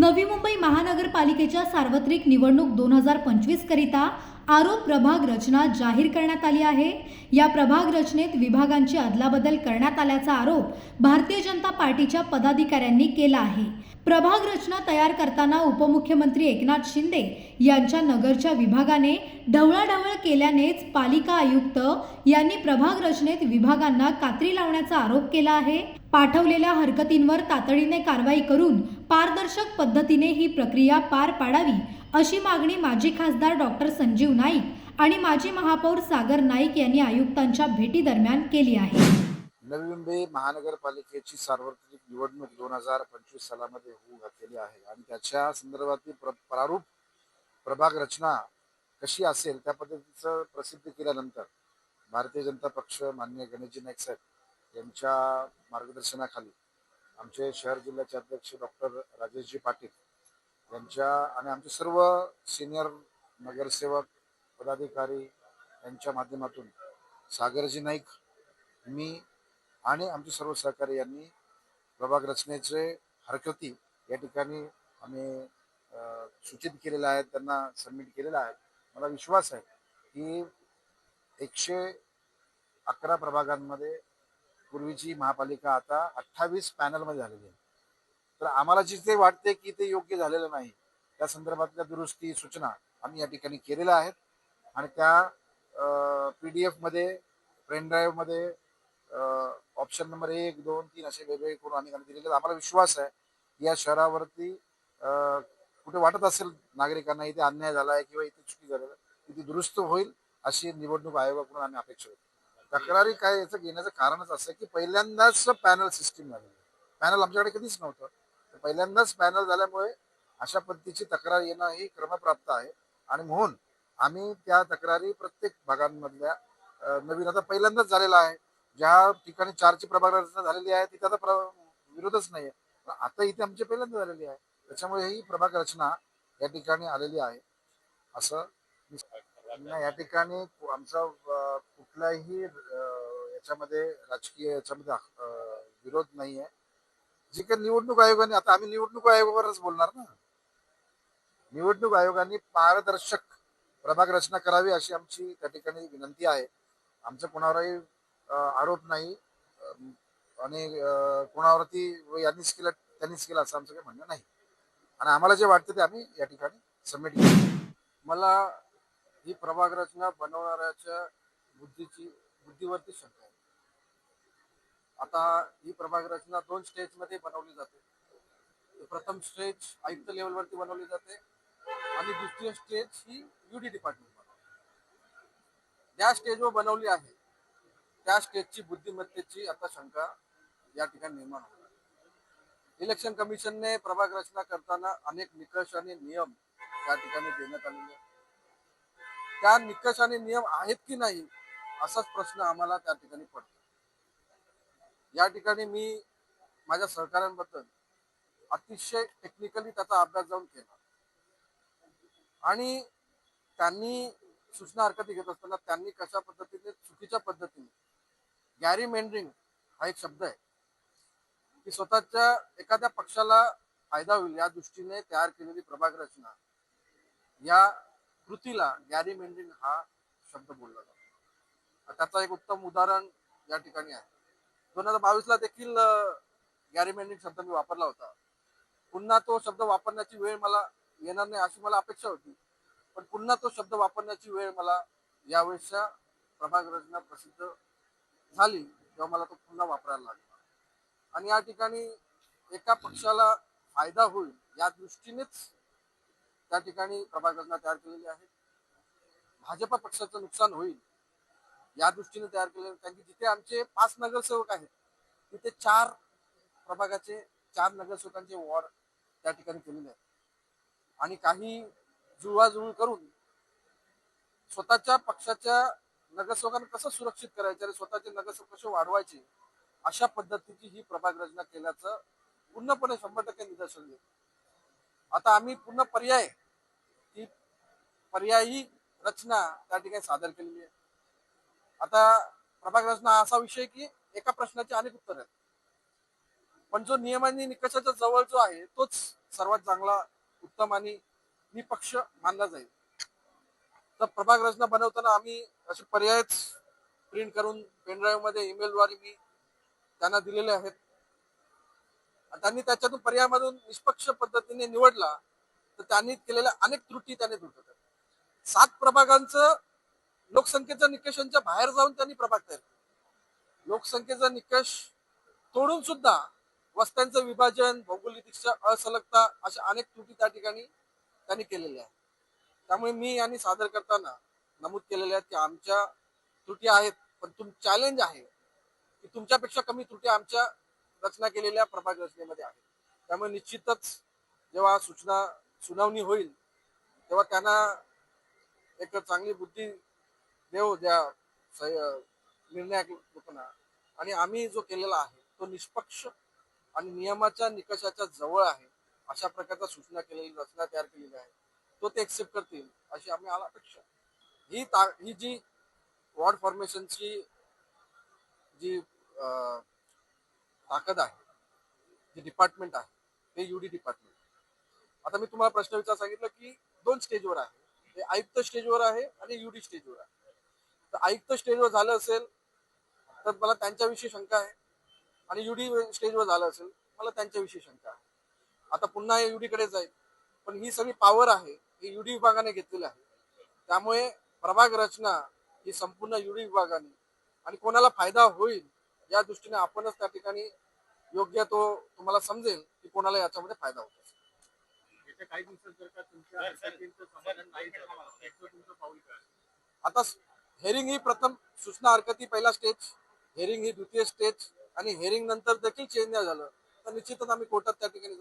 नवी मुंबई महानगरपालिकेच्या सार्वत्रिक निवडणूक दोन हजार पंचवीस करिता आरोप प्रभाग रचना जाहीर करण्यात आली आहे. या प्रभाग रचनेत विभागांची अदलाबदल करण्यात आल्याचा आरोप भारतीय जनता पार्टीच्या पदाधिकाऱ्यांनी केला आहे. प्रभाग रचना तयार करताना उपमुख्यमंत्री एकनाथ शिंदे यांच्या नगरच्या विभागाने ढवळाढवळ केल्यानेच पालिका आयुक्त यांनी प्रभाग रचनेत विभागांना कात्री लावण्याचा आरोप केला आहे. पाठवलेल्या हरकतींवर तातडीने कारवाई करून पारदर्शक पद्धतीने ही प्रक्रिया पार पाडावी अशी मागणी माजी खासदार डॉक्टर संजीव नाईक आणि माजी महापौर सागर नाईक यांनी आयुक्तांच्या भेटीदरम्यान केली आहे. नवी मुंबई महानगरपालिकेची सार्वत्रिक निवडणूक दोन हजार पंचवीस सालामध्ये होऊ घातलेली आहे आणि त्याच्या संदर्भातील प्र प्रारूप प्रभाग रचना कशी असेल त्या पद्धतीचं प्रसिद्ध केल्यानंतर भारतीय जनता पक्ष मान्य गणेशजी नाईक साहेब यांच्या मार्गदर्शनाखाली आमचे शहर जिल्ह्याचे अध्यक्ष डॉक्टर राजेशजी पाटील यांच्या आणि आमचे सर्व सिनियर नगरसेवक पदाधिकारी यांच्या माध्यमातून सागरजी नाईक मी आणि आमचे सर्व सहकारी यांनी प्रभाग रचनेचे हरकती या ठिकाणी आम्ही सूचित केलेल्या आहेत त्यांना सबमिट केलेलं आहे. मला विश्वास आहे की एकशे अकरा प्रभागांमध्ये पूर्वीची महापालिका आता अठ्ठावीस पॅनलमध्ये झालेली आहे. तर आम्हाला जिथे वाटते की ते योग्य झालेलं नाही त्या संदर्भातल्या दुरुस्ती सूचना आम्ही या ठिकाणी केलेल्या आहेत. आणि त्या पी डी एफमध्ये पेन ड्राईव्हमध्ये ऑप्शन नंबर एक दोन तीन असे वेगवेगळे करून आम्ही त्यांना दिलेले आम्हाला विश्वास आहे या शहरावरती कुठे वाटत असेल नागरिकांना इथे अन्याय झाला आहे किंवा इथे चुकी झालेलं इथे दुरुस्त होईल अशी निवडणूक आयोगाकडून आम्ही अपेक्षा करतो तक्रारी काय याचं घेण्याचं कारणच असं की पहिल्यांदाच पॅनल सिस्टीम झाली पॅनल आमच्याकडे कधीच नव्हतं. तर पहिल्यांदाच पॅनल झाल्यामुळे अशा पद्धतीची तक्रार येणं ही क्रमप्राप्त आहे. आणि म्हणून आम्ही त्या तक्रारी प्रत्येक भागांमधल्या नवीन आता पहिल्यांदाच झालेला आहे. ज्या ठिकाणी चारची प्रभाग रचना झालेली आहे तिथे आता प्र विरोधच नाही पण आता इथे आमची पहिल्यांदा झालेली आहे. त्याच्यामुळे ही प्रभाग रचना या ठिकाणी आलेली आहे. असं या ठिकाणी आमचा कुठलाही कुठल्याही याच्यामध्ये राजकीय याच्यामध्ये विरोध नाही आहे जे काही निवडणूक आयोगाने आता आम्ही निवडणूक आयोगावरच बोलणार ना. निवडणूक आयोगाने पारदर्शक प्रभाग रचना करावी अशी आमची त्या ठिकाणी विनंती आहे. आमचं कोणावरही आरोप नाही. आणि कोणावरती व यांनीच केलं त्यांनीच केलं असं आमचं काही म्हणणं नाही. आणि आम्हाला जे वाटतं ते आम्ही या ठिकाणी सबमिट केलं मला ही प्रभाग रचना बनवणाऱ्याच्या बुद्धीची बुद्धीवरती शंका आहे. आता ही प्रभाग रचना दोन स्टेजमध्ये बनवली जाते. प्रथम स्टेज आयुक्त लेवलवरती बनवली जाते आणि दुसरी स्टेज ही युडी डिपार्टमेंट ज्या स्टेजवर बनवली आहे त्या स्टेजची बुद्धिमत्तेची आता शंका या ठिकाणी निर्माण होणार इलेक्शन कमिशनने प्रभाग रचना करताना अनेक निकष आणि नियम त्या ठिकाणी देण्यात आलेले आहेत. त्या निकष आणि नियम आहेत की नाही असाच प्रश्न आम्हाला त्या ठिकाणी पडतो. या ठिकाणी मी माझ्या सहकाऱ्यांबद्दल अतिशय टेक्निकली त्याचा अभ्यास जाऊन केला. आणि त्यांनी सूचना हरकती घेत असताना त्यांनी कशा पद्धतीने चुकीच्या पद्धतीने गॅरी मेंडरिंग हा एक शब्द आहे की स्वतःच्या एखाद्या पक्षाला फायदा होईल या दृष्टीने तयार केलेली प्रभाग रचना या कृतीला गॅरी मेंडरिंग हा शब्द बोलला जातो. त्याचा एक उत्तम उदाहरण या ठिकाणी आहे. दोन हजार बावीसला देखील गॅरिमेंडिंग शब्द मी वापरला होता. पुन्हा तो शब्द वापरण्याची वेळ मला येणार नाही अशी मला अपेक्षा होती. पण पुन्हा तो शब्द वापरण्याची वेळ मला यावेळेसच्या प्रभाग रचना प्रसिद्ध झाली तेव्हा मला तो पुन्हा वापरायला लागला. आणि या ठिकाणी एका पक्षाला फायदा होईल या दृष्टीनेच त्या ठिकाणी प्रभाग रचना तयार केलेली आहे. भाजपा पक्षाचं नुकसान होईल या दृष्टीने तयार केलेलं कारण की जिथे आमचे पाच नगरसेवक आहेत तिथे चार प्रभागाचे चार नगरसेवकांचे वॉर्ड त्या ठिकाणी केलेले आहेत. आणि काही जुळवाजुळव करून स्वतःच्या पक्षाच्या नगरसेवकांना कसं सुरक्षित करायचं आणि स्वतःचे नगरसेवक कसे वाढवायचे अशा पद्धतीची ही प्रभाग रचना केल्याचं पूर्णपणे शंभर टक्के निदर्शन येईल आता आम्ही पूर्ण पर्याय ही पर्यायी रचना त्या ठिकाणी सादर केलेली आहे. आता प्रभाग रचना असा विषय की एका प्रश्नाचे अनेक उत्तर आहेत. पण जो नियम आणि निकषाच्या जवळ जो आहे तोच सर्वात चांगला उत्तम आणि निपक्ष मानला जाईल. तर प्रभाग रचना बनवताना आम्ही असे पर्यायच प्रिंट करून पेनड्राईव्हमध्ये ईमेलद्वारे मी त्यांना दिलेले आहेत. त्यांनी त्याच्यातून पर्यायामधून निष्पक्ष पद्धतीने निवडला तर त्यांनी केलेल्या अनेक त्रुटी त्यांनी दूर सात प्रभागांचं लोकसंख्येच्या निकषांच्या बाहेर जाऊन त्यांनी प्रभाग तयार लोकसंख्येचा निकष तोडून सुद्धा वस्त्यांचं विभाजन भौगोलिकच्या असलगता अशा अनेक त्रुटी त्या ठिकाणी त्यांनी केलेल्या आहेत. त्यामुळे मी यांनी सादर करताना नमूद केलेल्या आहेत की आमच्या त्रुटी आहेत पण तुम चॅलेंज आहे की तुमच्यापेक्षा कमी त्रुटी आमच्या रचना केलेल्या प्रभाग रचनेमध्ये आहेत. त्यामुळे निश्चितच जेव्हा सूचना सुनावणी होईल तेव्हा त्यांना एक चांगली बुद्धी देव द्या स- निर्णायक लोकांना आणि आम्ही जो केलेला आहे तो निष्पक्ष आणि नियमाच्या निकषाच्या जवळ आहे अशा प्रकारच्या सूचना केलेली रचना तयार केलेली आहे. तो ते एक्सेप्ट करतील अशी आम्ही आला अपेक्षा. ही ता ही जी वॉर्ड फॉर्मेशनची जी ताकद आहे जे डिपार्टमेंट आहे ते युडी डिपार्टमेंट आता मी तुम्हाला प्रश्न विचार सांगितलं की दोन स्टेजवर आहे. ते आयुक्त स्टेजवर आहे आणि युडी स्टेजवर आहे. तर आयुक्त स्टेजवर झालं असेल तर मला त्यांच्याविषयी शंका आहे. आणि युडी स्टेजवर झालं असेल मला त्यांच्याविषयी शंका आहे. आता पुन्हा हे युडी कडे जाईल पण ही सगळी पॉवर आहे ही युडी विभागाने घेतलेली आहे. त्यामुळे प्रभाग रचना ही संपूर्ण युडी विभागाने आणि कोणाला फायदा होईल या दृष्टीने आपणच त्या ठिकाणी योग्य तो तुम्हाला समजेल की कोणाला याच्यामध्ये फायदा होतो. काही दिवसात जर का तुमच्या आता हेरिंग ही प्रथम सूचना हरकत ही पहिला स्टेज हेरिंग ही द्वितीय स्टेज आणि हेरिंग नंतर देखील चेंज नाही झालं. तर निश्चितच आम्ही कोर्टात त्या ठिकाणी